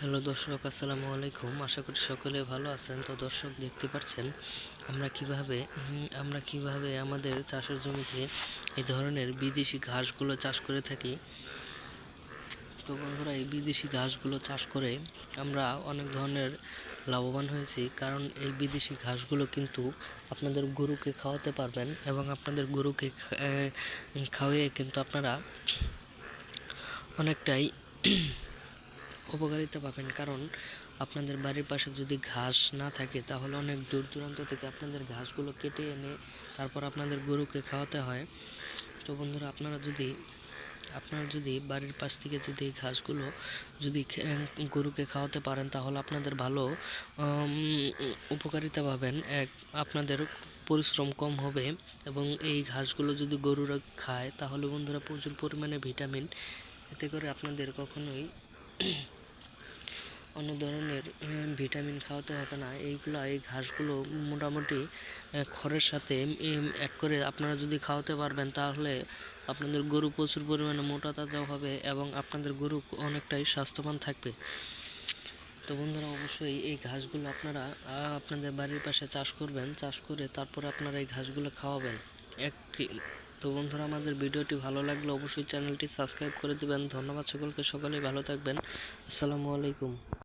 Hello দর্শক, আসসালামু আলাইকুম। আশা করি সকলে ভালো আছেন। তো দর্শক, দেখতে পাচ্ছেন, আমরা কীভাবে আমরা কীভাবে আমাদের চাষের জমিতে এই ধরনের বিদেশি ঘাসগুলো চাষ করে থাকি? তো বন্ধুরা, এই বিদেশি ঘাসগুলো চাষ করে আমরা অনেক ধরনের লাভবান হয়েছি। কারণ এই বিদেশি ঘাসগুলো কিন্তু আপনাদের গরুকে খাওয়াতে পারবেন এবং আপনাদের গরুকে খাওয়িয়ে কিন্তু আপনারা অনেকটাই উপকারিতা পাবেন। কারণ আপনাদের বাড়ির পাশে যদি ঘাস না থাকে, তাহলে অনেক দূর দূরান্ত থেকে আপনাদের ঘাসগুলো কেটে এনে তারপর আপনাদের গরুকে খাওয়াতে হয়। তো বন্ধুরা, আপনারা যদি আপনারা যদি বাড়ির পাশ থেকে যদি এই ঘাসগুলো যদি গরুকে খাওয়াতে পারেন, তাহলে আপনাদের ভালো উপকারিতা পাবেন। এক, আপনাদের পরিশ্রম কম হবে এবং এই ঘাসগুলো যদি গরুরা খায়, তাহলে বন্ধুরা প্রচুর পরিমাণে ভিটামিন, এতে করে আপনাদের কখনোই অন্য ধরনের ভিটামিন খাওয়াতে হবে না। এইগুলো, এই ঘাসগুলো মোটামুটি খড়ের সাথে অ্যাড করে আপনারা যদি খাওয়াতে পারবেন, তাহলে আপনাদের গরু প্রচুর পরিমাণে মোটা তাজাও হবে এবং আপনাদের গরু অনেকটাই স্বাস্থ্যবান থাকবে। তো বন্ধুরা, অবশ্যই এই ঘাসগুলো আপনারা আপনাদের বাড়ির পাশে চাষ করবেন, চাষ করে তারপরে আপনারা এই ঘাসগুলো খাওয়াবেন। একটি তো বন্ধুরা, আমাদের ভিডিওটি ভালো লাগলে অবশ্যই চ্যানেলটি সাবস্ক্রাইব করে দিবেন। ধন্যবাদ সকলকে সকলেই ভালো থাকবেন। আসসালামু আলাইকুম।